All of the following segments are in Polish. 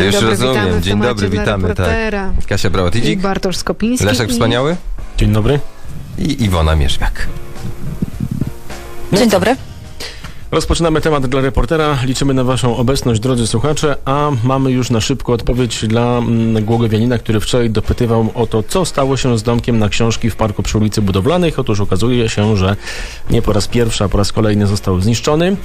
Dzień Już dobry, rozumiem. witamy Dzień dobry, witamy, tak. Kasia I Brałatidzik, Bartosz Skopiński. Leszek i- Wspaniały Dzień dobry. i Iwona Mierzwiak. Dzień dobry. Rozpoczynamy temat dla reportera. Liczymy na Waszą obecność, drodzy słuchacze, a mamy już na szybko odpowiedź dla mm, Głogowianina, który wczoraj dopytywał o to, co stało się z domkiem na książki w parku przy ulicy Budowlanych. Otóż okazuje się, że nie po raz pierwszy, a po raz kolejny został zniszczony.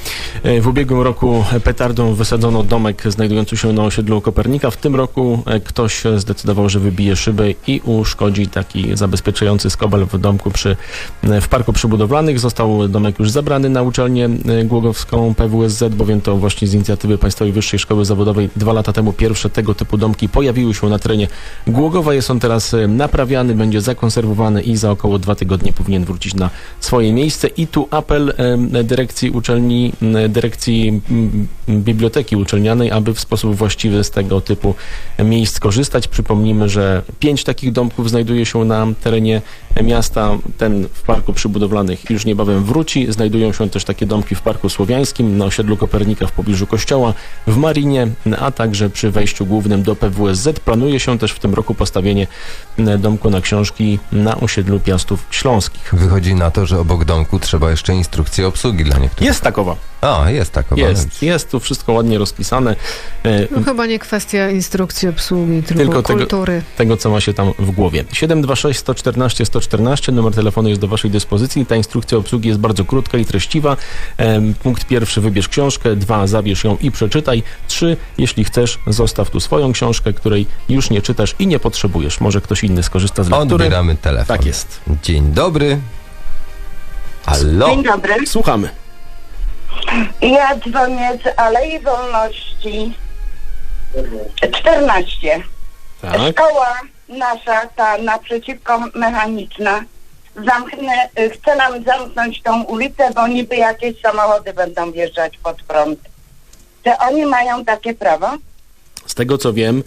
E, W ubiegłym roku petardą wysadzono domek znajdujący się na osiedlu Kopernika. W tym roku e, ktoś zdecydował, że wybije szybę i uszkodzi taki zabezpieczający skobel w domku przy, e, w parku przybudowlanych. Został domek już zabrany na uczelnię e, Głogowską PWSZ, bowiem to właśnie z inicjatywy Państwowej Wyższej Szkoły Zawodowej dwa lata temu pierwsze tego typu domki pojawiły się na terenie Głogowa. Jest on teraz e, naprawiany, będzie zakonserwowany i za około dwa tygodnie powinien wrócić na swoje miejsce. I tu apel dyrekcji uczelni, dyrekcji biblioteki uczelnianej, aby w sposób właściwy z tego typu miejsc korzystać. Przypomnijmy, że pięć takich domków znajduje się na terenie miasta. Ten w Parku Przybudowlanych już niebawem wróci. Znajdują się też takie domki w Parku Słowiańskim, na osiedlu Kopernika w pobliżu kościoła, w Marinie, a także przy wejściu głównym do PWSZ. Planuje się też w tym roku postawienie e, domku na książki na osiedlu Piastów Śląskich. Wychodzi na to, że obok domku trzeba jeszcze instrukcję obsługi dla niektórych. Jest takowa. A, jest taka. Jest, jest tu wszystko ładnie rozpisane. E, No chyba nie kwestia instrukcji obsługi, tylko, Tylko tego- kultury. tego, co ma się tam w głowie. 726 114 114, numer telefonu jest do Waszej dyspozycji. Ta instrukcja obsługi jest bardzo krótka i treściwa. Em, Punkt pierwszy, wybierz książkę. Dwa, zabierz ją i przeczytaj. Trzy, jeśli chcesz, zostaw tu swoją książkę, której już nie czytasz i nie potrzebujesz. Może ktoś inny skorzysta z lektury. Odbieramy telefon. Tak jest. Dzień dobry. Halo. Dzień dobry. Słuchamy. Ja dzwonię z Alei Wolności 14. Tak. Szkoła nasza, ta naprzeciwko mechaniczna, zamknę, y, chce nam zamknąć tą ulicę, bo niby jakieś samochody będą wjeżdżać pod prąd. Czy oni mają takie prawo? Z tego co wiem,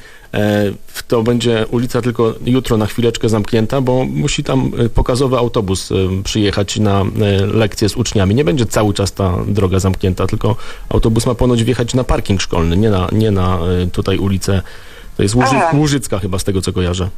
to będzie ulica tylko jutro na chwileczkę zamknięta, bo musi tam e, pokazowy autobus e, przyjechać na e, lekcje z uczniami. Nie będzie cały czas ta droga zamknięta, tylko autobus ma ponoć wjechać na parking szkolny, nie na, nie na e, tutaj ulicę. To jest Łuży, Aha. Łużycka chyba z tego co kojarzę.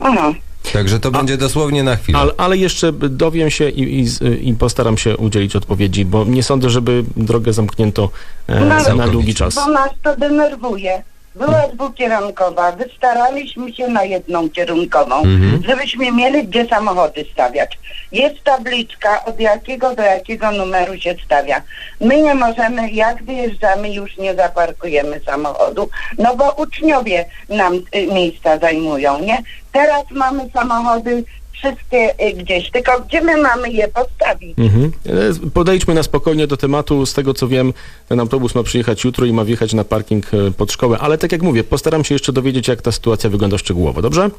Mhm. Także to będzie dosłownie na chwilę. Ale, ale jeszcze dowiem się i, i, i postaram się udzielić odpowiedzi, bo nie sądzę, żeby drogę zamknięto e, No, na Całkowicie. długi czas. Bo nas to denerwuje. Była dwukierunkowa, wystaraliśmy się na jedną kierunkową, Mhm. żebyśmy mieli gdzie samochody stawiać. Jest tabliczka, od jakiego do jakiego numeru się stawia. My nie możemy, jak wyjeżdżamy, już nie zaparkujemy samochodu, no bo uczniowie nam y, miejsca zajmują, nie? Teraz mamy samochody wszystkie y, gdzieś, tylko gdzie my mamy je postawić? Mhm. E, Podejdźmy na spokojnie do tematu. Z tego co wiem, ten autobus ma przyjechać jutro i ma wjechać na parking e, pod szkołę, ale tak jak mówię, postaram się jeszcze dowiedzieć, jak ta sytuacja wygląda szczegółowo, dobrze?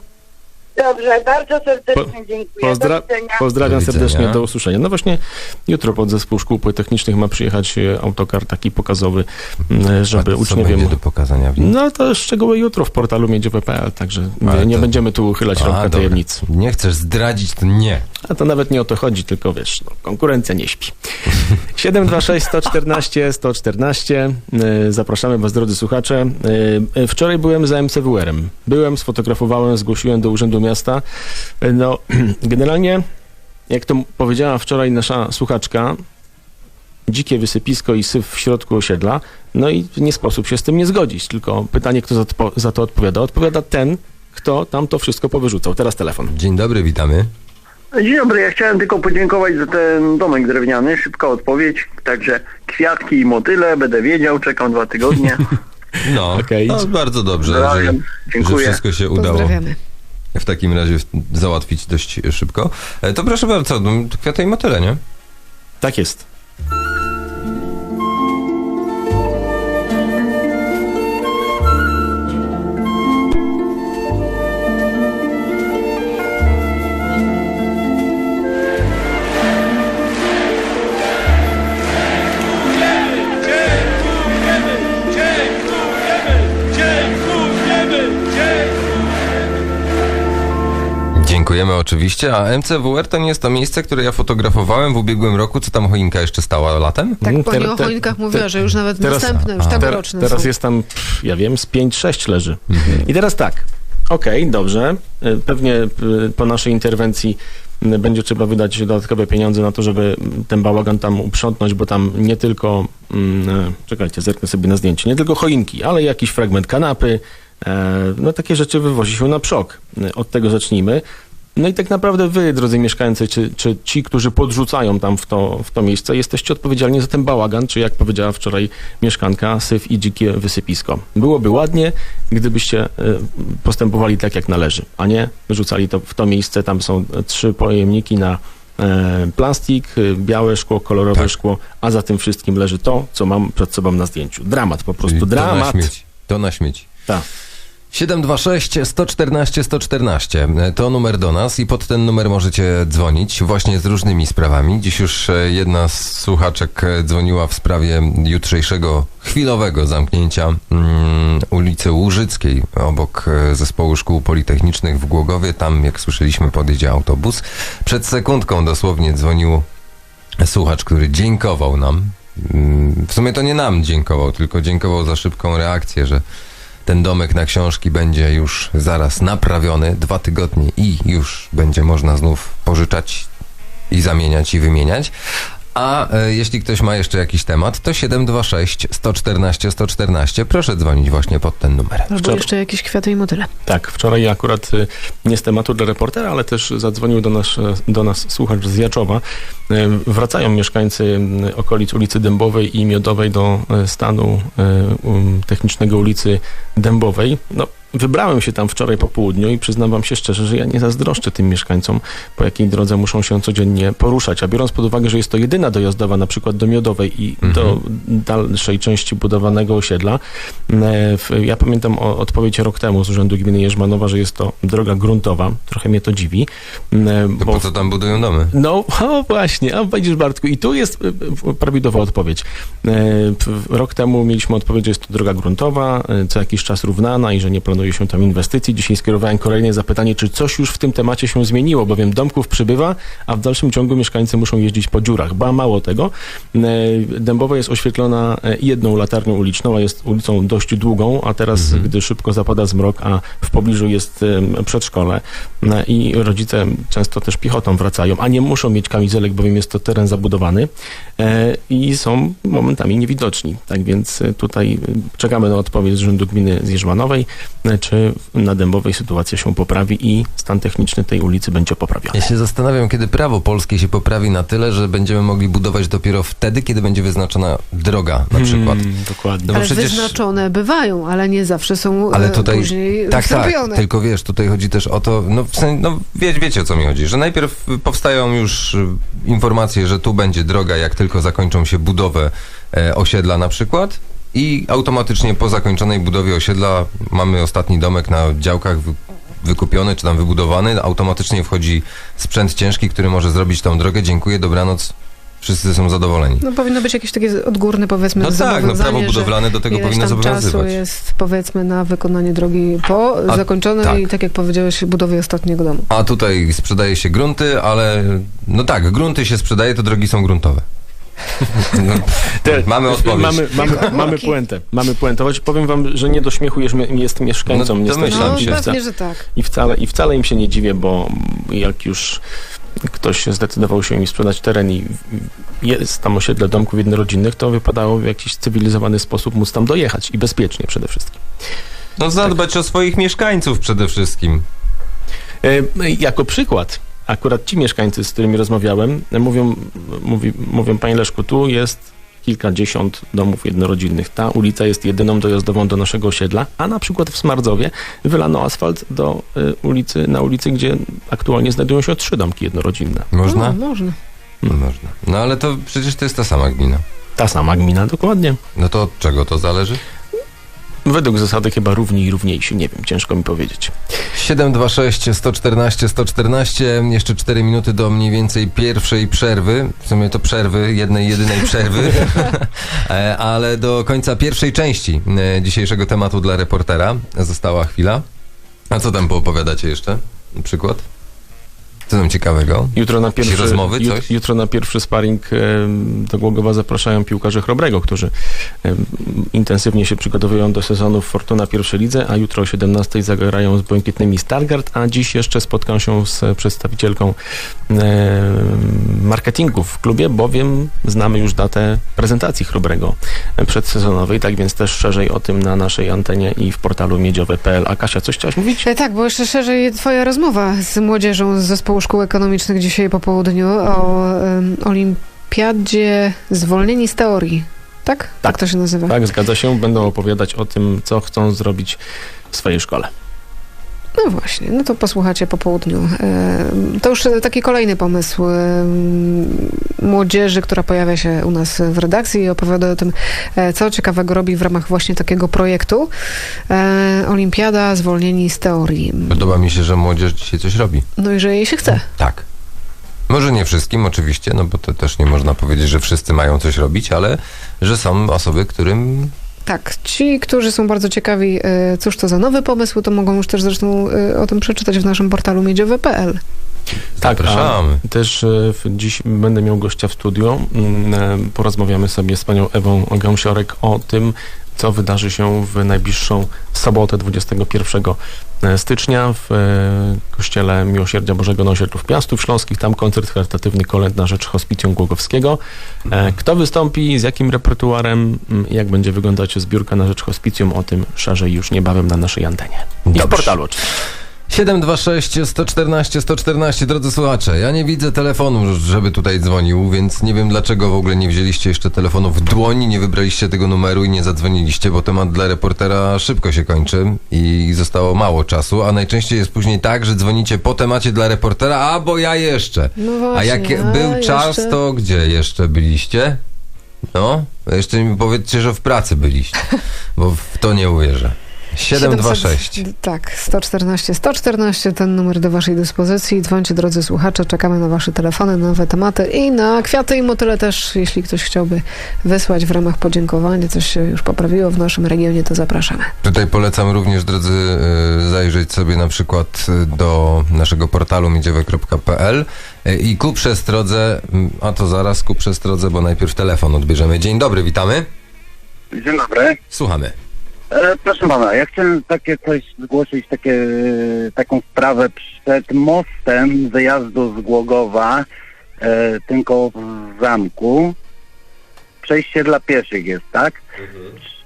Dobrze, bardzo serdecznie Po- dziękuję. Pozdra- pozdrawiam Do serdecznie, do usłyszenia. No właśnie, jutro pod zespół szkół politechnicznych ma przyjechać e, autokar taki pokazowy, żeby A co uczniowie... do pokazania w nim? No to szczegóły jutro w portalu miedziowe.pl, także nie, nie to- będziemy tu uchylać A, rąbka dobra. tajemnicy. Nie chcesz zdradzić, to nie. A to nawet nie o to chodzi, tylko wiesz, no, konkurencja nie śpi. 726 114 114. Y, Zapraszamy Was, drodzy słuchacze. Y, y, Wczoraj byłem za MCWR-em. Byłem, sfotografowałem, zgłosiłem do Urzędu Miasta. Y, No, generalnie, jak to powiedziała wczoraj nasza słuchaczka, dzikie wysypisko i syf w środku osiedla, no i nie sposób się z tym nie zgodzić. Tylko pytanie, kto za to, za to odpowiada? Odpowiada ten, kto tam to wszystko powyrzucał. Teraz telefon. Dzień dobry, witamy. Dzień dobry, ja chciałem tylko podziękować za ten domek drewniany, szybka odpowiedź, także kwiatki i motyle, będę wiedział, czekam dwa tygodnie. No, Okej. no bardzo dobrze, że, że wszystko się udało w takim razie załatwić dość szybko. E, To proszę bardzo, no, kwiaty i motyle, nie? Tak jest. Dziękujemy oczywiście, a MCWR to nie jest to miejsce, które ja fotografowałem w ubiegłym roku, co tam choinka jeszcze stała latem? Tak Mm, pani o te- choinkach mówiła, te- że już nawet teraz- następne, już tegoroczne teraz są. jest tam, pff, ja wiem, z 5-6 leży. I teraz tak, okej, dobrze. Y, Pewnie y, po naszej interwencji y, będzie trzeba wydać dodatkowe pieniądze na to, żeby ten bałagan tam uprzątnąć, bo tam nie tylko, mm, czekajcie, zerknę sobie na zdjęcie, nie tylko choinki, ale jakiś fragment kanapy, e, no takie rzeczy wywozi się na przok. Od tego zacznijmy. No i tak naprawdę wy, drodzy mieszkańcy, czy, czy ci, którzy podrzucają tam w to, w to miejsce, jesteście odpowiedzialni za ten bałagan, czy jak powiedziała wczoraj mieszkanka, syf i dzikie wysypisko. Byłoby ładnie, gdybyście y, postępowali tak, jak należy, a nie wyrzucali to w to miejsce. Tam są e, trzy pojemniki na e, plastik, y, białe szkło, kolorowe Tak. szkło, a za tym wszystkim leży to, co mam przed sobą na zdjęciu. Dramat, po prostu Czyli To na dramat. śmieci. To na śmieci. Tak. 726 114 114 to numer do nas i pod ten numer możecie dzwonić właśnie z różnymi sprawami. Dziś już e, jedna z słuchaczek e, dzwoniła w sprawie jutrzejszego chwilowego zamknięcia mm, ulicy Łużyckiej obok e, zespołu szkół politechnicznych w Głogowie. Tam, jak słyszeliśmy, podjedzie autobus. Przed sekundką dosłownie dzwonił słuchacz, który dziękował nam. Mm, W sumie to nie nam dziękował, tylko dziękował za szybką reakcję, że ten domek na książki będzie już zaraz naprawiony, dwa tygodnie i już będzie można znów pożyczać i zamieniać i wymieniać. A e, jeśli ktoś ma jeszcze jakiś temat, to 726 114 114. Proszę dzwonić właśnie pod ten numer. Albo Wczoraj- jeszcze jakieś kwiaty i motyle. Tak, wczoraj akurat y, nie z tematu dla reportera, ale też zadzwonił do nas, e, do nas słuchacz z Jaczowa. E, Wracają mieszkańcy okolic ulicy Dębowej i Miodowej do e, stanu e, um, technicznego ulicy Dębowej. No, wybrałem się tam wczoraj po południu i przyznam wam się szczerze, że ja nie zazdroszczę tym mieszkańcom, po jakiej drodze muszą się codziennie poruszać. A biorąc pod uwagę, że jest to jedyna dojazdowa na przykład do Miodowej i do dalszej części budowanego osiedla, e, ja pamiętam o, odpowiedź rok temu z Urzędu Gminy Jerzmanowa, że jest to droga gruntowa. Trochę mnie to dziwi. e, To po co tam budują domy? no, o właśnie, a widzisz Bartku, i tu jest e, prawidłowa odpowiedź. Rok temu mieliśmy odpowiedź, że jest to droga gruntowa, co jakiś czas równana i że nie planuje się tam inwestycji. Dzisiaj skierowałem kolejne zapytanie, czy coś już w tym temacie się zmieniło, bowiem domków przybywa, a w dalszym ciągu mieszkańcy muszą jeździć po dziurach. Ba, mało tego, e, Dębowa jest oświetlona e, jedną latarnią uliczną, a jest ulicą dość długą, a teraz, gdy szybko zapada zmrok, a w pobliżu jest przedszkole e, i rodzice często też piechotą wracają, a nie muszą mieć kamizelek, bowiem jest to teren zabudowany i są momentami niewidoczni. Tak więc tutaj czekamy na odpowiedź z Urzędu Gminy z Jerzmanowej, e, czy na Dębowej sytuacja się poprawi i stan techniczny tej ulicy będzie poprawiony. Ja się zastanawiam, kiedy prawo polskie się poprawi na tyle, że będziemy mogli budować dopiero wtedy, kiedy będzie wyznaczona droga na przykład. Mm, dokładnie. No ale przecież- wyznaczone bywają, ale nie zawsze są Ale e, tutaj, później tak, tak, tylko wiesz, tutaj chodzi też o to, no, w sen, no wie, wiecie o co mi chodzi, że najpierw powstają już y, informacje, że tu będzie droga, jak tylko zakończą się budowę e, osiedla na przykład i automatycznie po zakończonej budowie osiedla mamy ostatni domek na działkach wy, wykupiony czy tam wybudowany, automatycznie wchodzi sprzęt ciężki, który może zrobić tą drogę, dziękuję, dobranoc, wszyscy są zadowoleni. No powinno być jakieś takie odgórne powiedzmy No tak, no prawo budowlane do tego powinno tam czasu zobowiązywać. jest powiedzmy na wykonanie drogi po A, zakończonej, tak. tak. tak jak powiedziałeś, budowie ostatniego domu. A tutaj sprzedaje się grunty, ale no tak, grunty się sprzedaje, to drogi są gruntowe. No, Te- mamy odpowiedź. Mamy, mamy, mamy puentę. Mamy puentę. Choć powiem wam, że nie do śmiechu jest, jest mieszkańcom No, niestety. No się. Pewnie, że tak. I wcale, I wcale im się nie dziwię, bo jak już ktoś zdecydował się im sprzedać teren i jest tam osiedle domków jednorodzinnych, to wypadało w jakiś cywilizowany sposób móc tam dojechać i bezpiecznie przede wszystkim. No zadbać o swoich mieszkańców przede wszystkim. E, Jako przykład, akurat ci mieszkańcy, z którymi rozmawiałem, mówią, mówi, mówią panie Leszku, tu jest kilkadziesiąt domów jednorodzinnych. Ta ulica jest jedyną dojazdową do naszego osiedla, a na przykład w Smardzowie wylano asfalt do e, ulicy, na ulicy, gdzie aktualnie znajdują się trzy domki jednorodzinne. Można? No, można. Można. No ale to przecież to jest ta sama gmina. Ta sama gmina, dokładnie. No to od czego to zależy? Według zasady chyba równi i równiejsi, nie wiem, ciężko mi powiedzieć. 726 114 114, jeszcze 4 minuty do mniej więcej pierwszej przerwy, w sumie to przerwy, jednej jedynej przerwy, E, ale do końca pierwszej części e, dzisiejszego tematu dla reportera została chwila. A co tam poopowiadacie jeszcze? Przykład? Co tam ciekawego? Jutro na pierwszy, rozmowy, jut- jutro na pierwszy sparring do Głogowa zapraszają piłkarze Chrobrego, którzy intensywnie się przygotowują do sezonu w Fortuna pierwszej lidze, a jutro o 17 zagrają z Błękitnymi Stargard, a dziś jeszcze spotkam się z przedstawicielką marketingu w klubie, bowiem znamy już datę prezentacji Chrobrego przedsezonowej, tak więc też szerzej o tym na naszej antenie i w portalu miedziowe.pl. A Kasia, coś chciałaś mówić? E, Tak, bo jeszcze szerzej twoja rozmowa z młodzieżą z Zespołu Szkół Ekonomicznych dzisiaj po południu o em, olimpiadzie zwolnieni z teorii. Tak? Tak to się nazywa. Tak, zgadza się. Będą opowiadać o tym, co chcą zrobić w swojej szkole. No właśnie, no to posłuchacie po południu. Em, To już taki kolejny pomysł em, młodzieży, która pojawia się u nas w redakcji i opowiada o tym, e, co ciekawego robi w ramach właśnie takiego projektu. E, Olimpiada zwolnieni z teorii. Podoba mi się, że młodzież dzisiaj coś robi. No i że jej się chce. Tak. Może nie wszystkim oczywiście, no bo to też nie można powiedzieć, że wszyscy mają coś robić, ale że są osoby, którym Tak, ci, którzy są bardzo ciekawi, e, cóż to za nowy pomysł, to mogą już też zresztą e, o tym przeczytać w naszym portalu miedziowe.pl. Tak, Zapraszamy. Też e, dziś będę miał gościa w studiu. Mm, Porozmawiamy sobie z panią Ewą Gąsiorek o tym, co wydarzy się w najbliższą sobotę 21 stycznia w e, Kościele Miłosierdzia Bożego na Osiedlów Piastów Śląskich. Tam koncert charytatywny Kolęd na rzecz Hospicjum Głogowskiego. E, Kto wystąpi, z jakim repertuarem, jak będzie wyglądać zbiórka na rzecz Hospicjum, o tym szerzej już niebawem na naszej antenie. I w Dobrze. portalu oczywiście. 726 114 114, drodzy słuchacze, ja nie widzę telefonu, żeby tutaj dzwonił, więc nie wiem dlaczego w ogóle nie wzięliście jeszcze telefonu w dłoni, nie wybraliście tego numeru i nie zadzwoniliście, bo temat dla reportera szybko się kończy i zostało mało czasu, a najczęściej jest później tak, że dzwonicie po temacie dla reportera, a bo ja jeszcze. No A właśnie, jak był czas, jeszcze- to gdzie jeszcze byliście? No, jeszcze mi powiedzcie, że w pracy byliście, bo w to nie uwierzę. 726. 700, Tak, 114, 114, ten numer do waszej dyspozycji. Dzwońcie, drodzy słuchacze, czekamy na wasze telefony, na nowe tematy i na kwiaty i motyle też, jeśli ktoś chciałby wysłać w ramach podziękowania, coś się już poprawiło w naszym regionie, to zapraszamy. Tutaj polecam również, drodzy, y, zajrzeć sobie na przykład y, do naszego portalu miedziowe.pl y, i ku przestrodze, mm, a to zaraz ku przestrodze, bo najpierw telefon odbierzemy. Dzień dobry, witamy. Dzień dobry. Słuchamy. E, proszę pana, ja chciałem takie coś zgłosić, takie, taką sprawę przed mostem wyjazdu z Głogowa, e, tylko w zamku. Przejście dla pieszych jest, tak?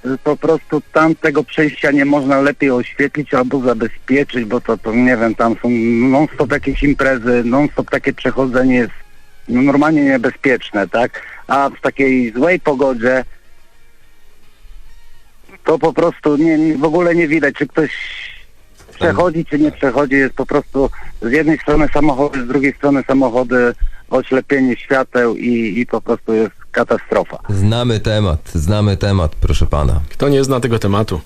Czy Po prostu tam tego przejścia nie można lepiej oświetlić albo zabezpieczyć, bo to, to nie wiem, tam są non-stop jakieś imprezy, non-stop takie przechodzenie jest no, normalnie niebezpieczne, tak? A w takiej złej pogodzie to po prostu nie, w ogóle nie widać, czy ktoś przechodzi, czy nie przechodzi. Jest po prostu z jednej strony samochody, z drugiej strony samochody, oślepienie świateł i, i po prostu jest katastrofa. Znamy temat, znamy temat, proszę pana. Kto nie zna tego tematu?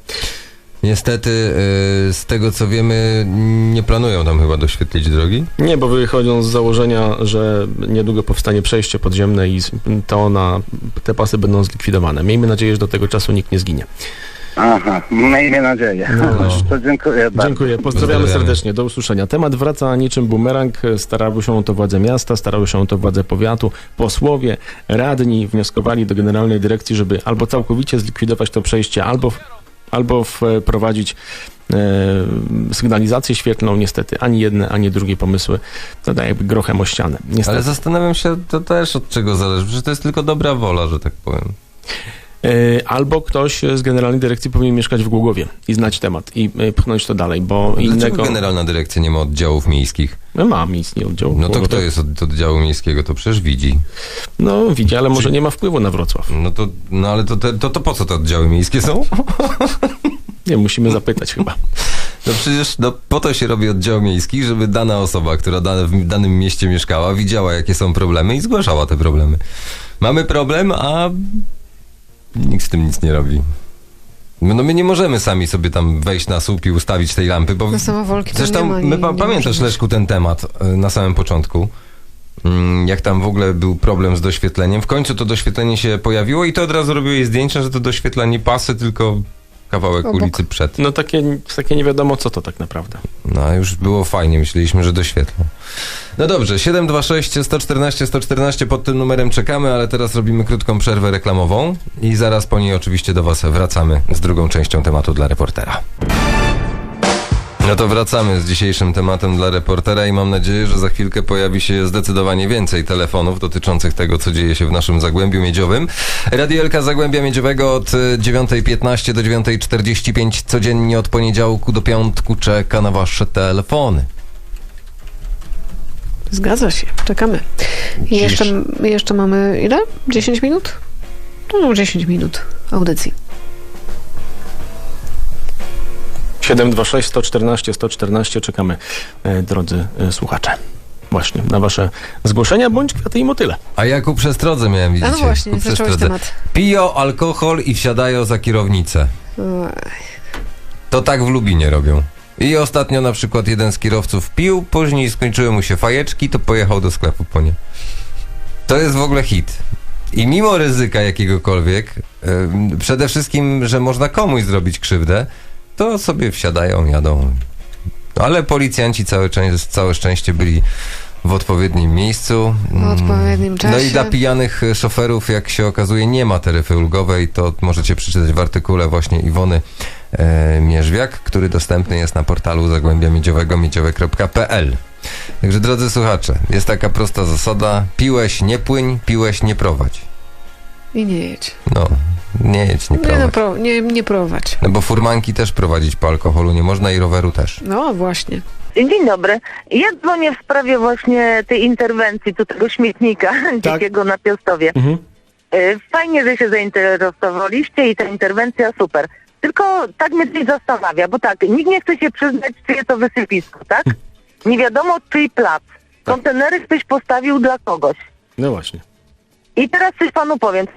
Niestety, y, z tego co wiemy, nie planują tam chyba doświetlić drogi. Nie, bo wychodzą z założenia, że niedługo powstanie przejście podziemne i to na te pasy będą zlikwidowane. Miejmy nadzieję, że do tego czasu nikt nie zginie. Aha, miejmy nadzieję. No. To dziękuję bardzo. Dziękuję, pozdrawiamy serdecznie, do usłyszenia. Temat wraca niczym bumerang, starały się o to władze miasta, starały się o to władze powiatu, posłowie, radni wnioskowali do Generalnej Dyrekcji, żeby albo całkowicie zlikwidować to przejście, albo, albo wprowadzić e, sygnalizację świetlną. Niestety ani jedne, ani drugie pomysły to daje jakby grochem o ścianę. Niestety. Ale zastanawiam się, to też od czego zależy, że to jest tylko dobra wola, że tak powiem. E, Albo ktoś z Generalnej Dyrekcji powinien mieszkać w Głogowie i znać temat i e, pchnąć to dalej, bo Dlaczego innego... Generalna Dyrekcja nie ma oddziałów miejskich? No, ma miejsce oddział. No to kto jest od oddziału miejskiego? To przecież widzi. No widzi, ale może nie ma wpływu na Wrocław. No to, no ale to, te, to, to po co te oddziały miejskie są? Nie, musimy zapytać chyba. No przecież no, po to się robi oddział miejski, żeby dana osoba, która da, w danym mieście mieszkała, widziała jakie są problemy i zgłaszała te problemy. Mamy problem, a nikt z tym nic nie robi. No no my nie możemy sami sobie tam wejść na słup i ustawić tej lampy, bo Na samowolki to zresztą nie ma my, pa, pamiętasz. Leszku ten temat e, na samym początku. Mm, Jak tam w ogóle był problem z doświetleniem. W końcu to doświetlenie się pojawiło i to od razu robiłeś zdjęcia, że to doświetlenie pasy, tylko kawałek Obok. ulicy przed. No takie, takie nie wiadomo co to tak naprawdę. No, a już było fajnie, myśleliśmy, że doświetlą. No dobrze, 726 114 114 pod tym numerem czekamy, ale teraz robimy krótką przerwę reklamową i zaraz po niej oczywiście do Was wracamy z drugą częścią tematu dla reportera. No to wracamy z dzisiejszym tematem dla reportera i mam nadzieję, że za chwilkę pojawi się zdecydowanie więcej telefonów dotyczących tego, co dzieje się w naszym Zagłębiu Miedziowym. Radielka Zagłębia Miedziowego od y, 9.15 do 9.45 codziennie od poniedziałku do piątku czeka na Wasze telefony. Zgadza się, czekamy. I jeszcze, jeszcze mamy ile? 10 minut? No, 10 minut audycji. 726 114 114 czekamy, e, drodzy e, słuchacze. Właśnie, na wasze zgłoszenia bądź kwiaty i motyle. A ja ku przestrodze miałem, widzicie? A no właśnie, zacząłeś przestrodze. temat. Piją alkohol i wsiadają za kierownicę. To tak w Lubinie robią. I ostatnio na przykład jeden z kierowców pił, później skończyły mu się fajeczki, to pojechał do sklepu po nie. To jest w ogóle hit. I mimo ryzyka jakiegokolwiek, ym, przede wszystkim, że można komuś zrobić krzywdę, to sobie wsiadają, jadą. Ale policjanci całe, całe szczęście byli w odpowiednim miejscu. W Mm. odpowiednim No i czasie. dla pijanych e, szoferów, jak się okazuje, nie ma taryfy ulgowej. To możecie przeczytać w artykule właśnie Iwony e, Mierzwiak, który dostępny jest na portalu Zagłębia Miedziowego miedziowe.pl. Także drodzy słuchacze, jest taka prosta zasada. Piłeś, nie płyń, piłeś, nie prowadź. I nie jedź. No, nie jedź, nie Nie, no, prowadź. pro, nie, nie prowadź. No bo furmanki też prowadzić po alkoholu nie można i roweru też. No właśnie. Dzień dobry. Ja dzwonię w sprawie właśnie tej interwencji, tu tego śmietnika dzikiego na Piastowie. Mhm. Y, Fajnie, że się zainteresowaliście i ta interwencja super. Tylko tak mnie coś zastanawia, bo tak, nikt nie chce się przyznać, czyje to wysypisko, tak? Nie wiadomo, czyj plac. Kontenery ktoś postawił dla kogoś. No właśnie. I teraz coś panu powiem,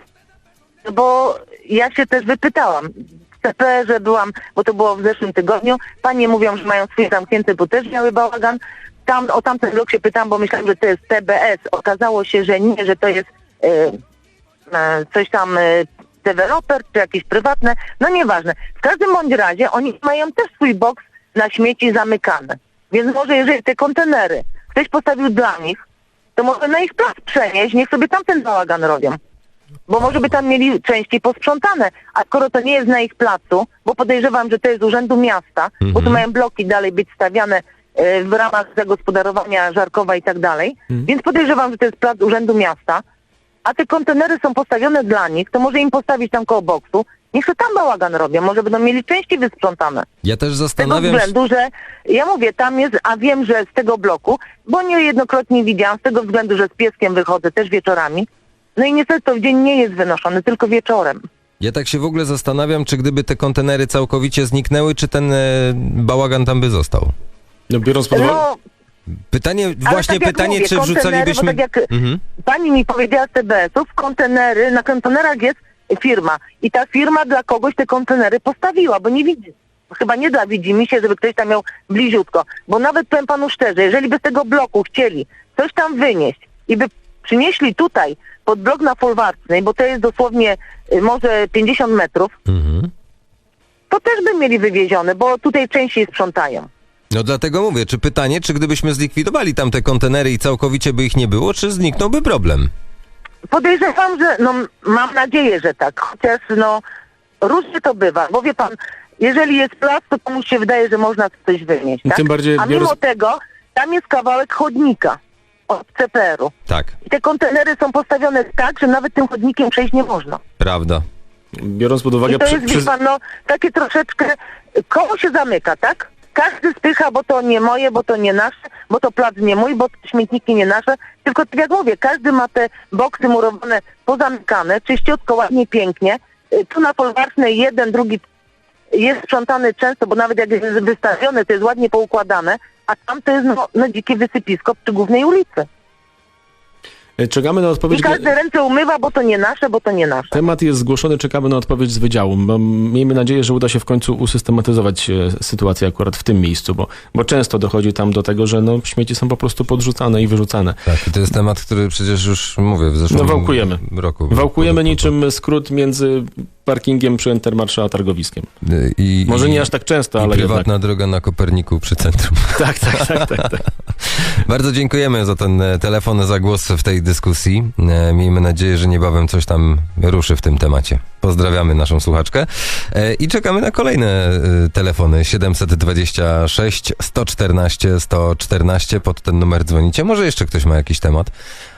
bo ja się też wypytałam. W CPR-ze byłam, bo to było w zeszłym tygodniu. Panie mówią, że mają swój zamknięty, bo też miały bałagan. Tam, o tamten blok się pytam, bo myślałam, że to jest TBS. Okazało się, że nie, że to jest e, e, coś tam e, deweloper, czy jakieś prywatne. No nieważne. W każdym bądź razie oni mają też swój boks na śmieci zamykany. Więc może jeżeli te kontenery ktoś postawił dla nich, to może na ich plac przenieść, niech sobie tamten bałagan robią. Bo może by tam mieli częściej posprzątane, a skoro to nie jest na ich placu, bo podejrzewam, że to jest z Urzędu Miasta, bo tu mają bloki dalej być stawiane e, w ramach zagospodarowania Żarkowa i tak dalej, więc podejrzewam, że to jest plac Urzędu Miasta, a te kontenery są postawione dla nich, to może im postawić tam koło boksu, niech tam bałagan robią, może będą mieli częściej wysprzątane. Ja też Z tego zastanawiam się... względu, że ja mówię, tam jest, a wiem, że z tego bloku, bo niejednokrotnie widziałam, z tego względu, że z pieskiem wychodzę też wieczorami. No i niestety to w dzień nie jest wynoszony, tylko wieczorem. Ja tak się w ogóle zastanawiam, czy gdyby te kontenery całkowicie zniknęły, czy ten e, bałagan tam by został. No biorąc pod uwagę... No, Pytanie, właśnie tak pytanie, mówię, czy wrzucalibyśmy... Tak jak Mhm. pani mi powiedziała z TBS-ów, kontenery, na kontenerach jest firma i ta firma dla kogoś te kontenery postawiła, bo nie widzi. Chyba nie dla widzi mi się, żeby ktoś tam miał bliziutko. Bo nawet powiem panu szczerze, jeżeli by z tego bloku chcieli coś tam wynieść i by przynieśli tutaj pod blok na Folwarcznej, bo to jest dosłownie y, może 50 metrów, Mhm. to też by mieli wywiezione, bo tutaj częściej sprzątają. No dlatego mówię, czy pytanie, czy gdybyśmy zlikwidowali tam te kontenery i całkowicie by ich nie było, czy zniknąłby problem? Podejrzewam, że no mam nadzieję, że tak, chociaż no różnie to bywa, bo wie pan, jeżeli jest plac, to komuś się wydaje, że można coś wynieść, tak? Tym bardziej A mimo tego, tam jest kawałek chodnika od CPR-u. Tak, I te kontenery są postawione tak, że nawet tym chodnikiem przejść nie można. prawda. Biorąc pod uwagę... I to jest, wie pan, no takie troszeczkę, koło się zamyka, tak? Każdy spycha, bo to nie moje, bo to nie nasze, bo to plac nie mój, bo śmietniki nie nasze. Tylko tak jak mówię, każdy ma te boksy murowane, pozamykane, czyściutko, ładnie, pięknie. Y, Tu na Folwarcznej jeden, drugi jest sprzątany często, bo nawet jak jest wystawione, to jest ładnie poukładane, a tam to jest no, no dzikie wysypisko przy głównej ulicy. E, Czekamy na I odpowiedź. każdy ręce umywa, bo to nie nasze, bo to nie nasze. Temat jest zgłoszony, czekamy na odpowiedź z wydziału. Bo miejmy nadzieję, że uda się w końcu usystematyzować e, sytuację akurat w tym miejscu, bo, bo często dochodzi tam do tego, że no, śmieci są po prostu podrzucane i wyrzucane. Tak, i to jest temat, który przecież już mówię w zeszłym No, wałkujemy. roku. Wałkujemy niczym skrót między parkingiem przy Entermarsza a targowiskiem. I, Może i, nie aż tak często, i ale jednak. prywatna droga na Koperniku przy centrum. Tak, tak, tak, tak, tak. Bardzo dziękujemy za ten e, telefon, za głos w tej dyskusji. E, Miejmy nadzieję, że niebawem coś tam ruszy w tym temacie. Pozdrawiamy naszą słuchaczkę E, i czekamy na kolejne telefony 726 114 114 pod ten numer dzwonicie. Może jeszcze ktoś ma jakiś temat.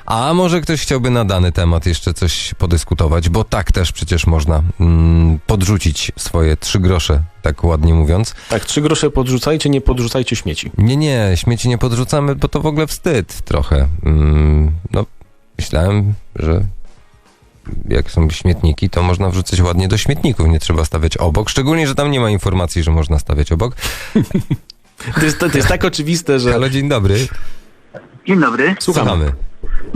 A może ktoś chciałby na dany temat jeszcze coś podyskutować, bo tak też przecież można mm, podrzucić swoje trzy grosze, tak ładnie mówiąc. Tak, trzy grosze podrzucajcie, nie podrzucajcie śmieci. Nie, nie, śmieci nie podrzucamy, bo to w ogóle wstyd trochę. Mm, no, myślałem, że jak są śmietniki, to można wrzucać ładnie do śmietników, nie trzeba stawiać obok. Szczególnie, że tam nie ma informacji, że można stawiać obok. To jest, to, to jest tak oczywiste, że... Halo, dzień dobry. Dzień dobry. Słuchamy.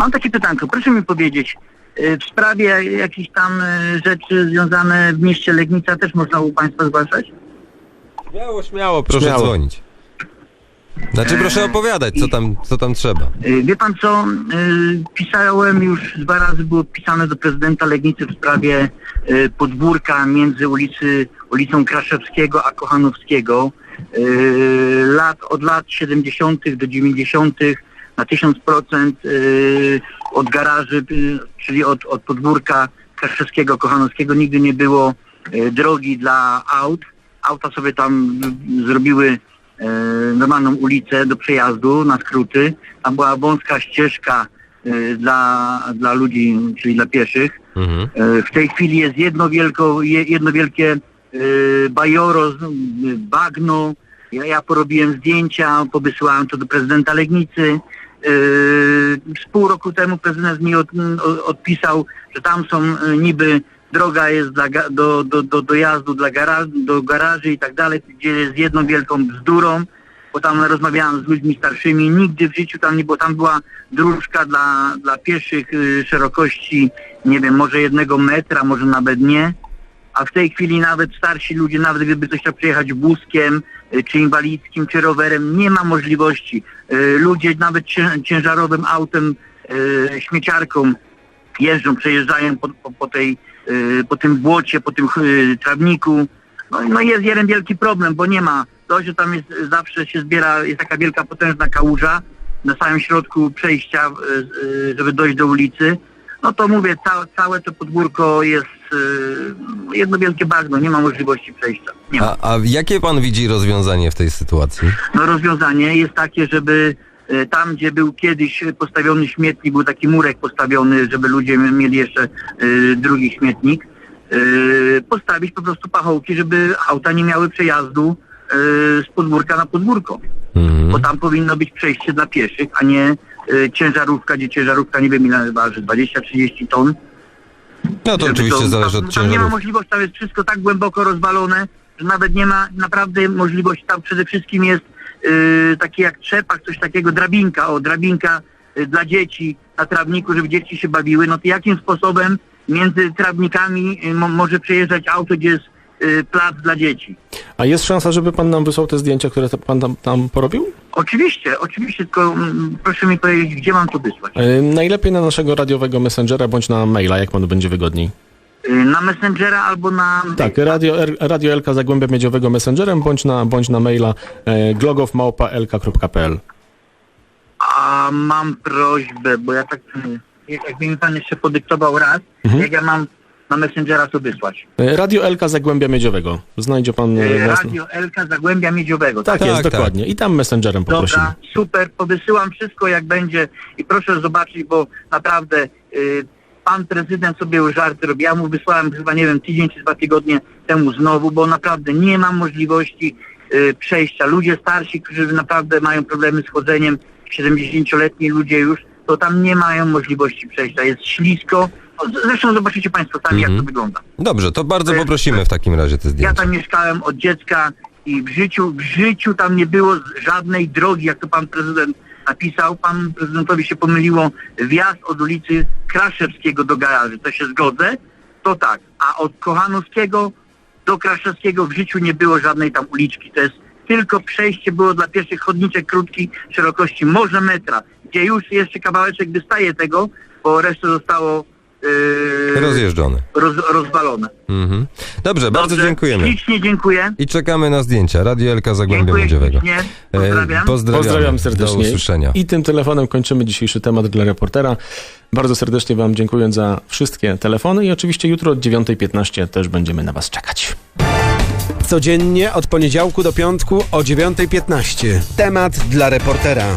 Mam takie pytanko. Proszę mi powiedzieć, y, w sprawie jakichś tam y, rzeczy związane w mieście Legnica też można u Państwa zgłaszać? Śmiało, śmiało, proszę Śmiało. dzwonić. Znaczy, proszę opowiadać, co tam, co tam trzeba. Y, Wie Pan co, pisałem już dwa razy, było pisane do prezydenta Legnicy w sprawie podwórka między ulicy, ulicą Kraszewskiego a Kochanowskiego. Lat, od lat 70. do 90. na 1000% y, od garaży, y, czyli od, od podwórka Kraszewskiego, Kochanowskiego nigdy nie było y, drogi dla aut. Auta sobie tam zrobiły normalną ulicę do przejazdu na skróty. Tam była wąska ścieżka dla, dla ludzi, czyli dla pieszych. Mhm. W tej chwili jest jedno, wielko, je, jedno wielkie bajoro, bagno. Ja, ja porobiłem zdjęcia, powysyłałem to do prezydenta Legnicy. E, Z pół roku temu prezydent mi odpisał, że tam są e, niby droga jest dla, do, do, do dojazdu dla gara, do garaży i tak dalej, gdzie jest jedną wielką bzdurą, bo tam rozmawiałem z ludźmi starszymi, nigdy w życiu tam nie było, tam była dróżka dla, dla pieszych y, szerokości, nie wiem, może jednego metra, może nawet nie, a w tej chwili nawet starsi ludzie, nawet gdyby ktoś chciał przejechać wózkiem, y, czy inwalidzkim, czy rowerem, nie ma możliwości. Y, Ludzie nawet cię- ciężarowym autem, y, śmieciarką jeżdżą, przejeżdżają po, po, po, tej, po tym błocie, po tym trawniku. No, no jest jeden wielki problem, bo nie ma. To, że tam jest zawsze się zbiera, jest taka wielka potężna kałuża na samym środku przejścia, żeby dojść do ulicy. No to mówię, ca, całe to podwórko jest jedno wielkie bagno, nie ma możliwości przejścia. Nie ma. A, a jakie pan widzi rozwiązanie w tej sytuacji? No rozwiązanie jest takie, żeby e, tam, gdzie był kiedyś postawiony śmietnik, był taki murek postawiony, żeby ludzie mieli jeszcze e, drugi śmietnik, postawić po prostu pachołki, żeby auta nie miały przejazdu z podwórka na podwórko. Mhm. Bo tam powinno być przejście dla pieszych, a nie ciężarówka, gdzie ciężarówka nie wiem ile waży, 20-30 ton. No to oczywiście zależy tam, od Tam nie ma ciężarów. możliwości, tam jest wszystko tak głęboko rozwalone, że nawet nie ma naprawdę możliwości. Tam przede wszystkim jest yy, taki jak trzepak, coś takiego, drabinka, o drabinka y, dla dzieci na trawniku, żeby dzieci się bawiły. No to jakim sposobem między trawnikami y, mo, może przejeżdżać auto, gdzie jest plac dla dzieci? A jest szansa, żeby pan nam wysłał te zdjęcia, które pan tam, tam porobił? Oczywiście, oczywiście, tylko mm, proszę mi powiedzieć, gdzie mam to wysłać. E, najlepiej na naszego radiowego messengera bądź na maila, jak panu będzie wygodniej. Y, Na Messengera albo na... Tak, radio, radio LK Zagłębia Miedziowego messengerem bądź na, bądź na maila e, glogowmałpa.lk.pl. A mam prośbę, bo ja tak, jakby mi pan jeszcze podyktował raz, Mhm. jak ja mam na Messengera to wysłać. E, Radio LK Zagłębia Miedziowego. Znajdzie pan... e, E, nas- Radio Elka Zagłębia Miedziowego. Tak, Tak, jest, tak. dokładnie. I tam messengerem poprosimy. Dobra, super, powysyłam wszystko jak będzie i proszę zobaczyć, bo naprawdę y, pan prezydent sobie już żarty robi. Ja mu wysłałem chyba, nie wiem, tydzień czy dwa tygodnie temu znowu, bo naprawdę nie ma możliwości y, przejścia. Ludzie starsi, którzy naprawdę mają problemy z chodzeniem, 70-letni ludzie już, to tam nie mają możliwości przejścia. Jest ślisko, Zresztą zobaczycie Państwo sami, jak Mhm. to wygląda. Dobrze, to bardzo jest- poprosimy w takim razie te Ja zdjęcia. tam mieszkałem od dziecka i w życiu, w życiu tam nie było żadnej drogi, jak to pan prezydent napisał. Pan prezydentowi się pomyliło wjazd od ulicy Kraszewskiego do garaży. To się zgodzę, to tak. A od Kochanowskiego do Kraszewskiego w życiu nie było żadnej tam uliczki. To jest tylko przejście było dla pieszych chodniczek krótki szerokości może metra, gdzie już jeszcze kawałeczek wystaje tego, bo resztę zostało yy, Rozjeżdżone. roz, rozwalone. Mhm. Dobrze, bardzo Dobrze, dziękujemy. Ślicznie dziękuję. I czekamy na zdjęcia. Radio Elka Zagłębia Miedziowego. E, Pozdrawiam. Pozdrawiamy. Pozdrawiam serdecznie. Do usłyszenia. I tym telefonem kończymy dzisiejszy temat dla reportera. Bardzo serdecznie Wam dziękuję za wszystkie telefony i oczywiście jutro od 9.15 też będziemy na Was czekać. Codziennie od poniedziałku do piątku o 9.15. Temat dla reportera.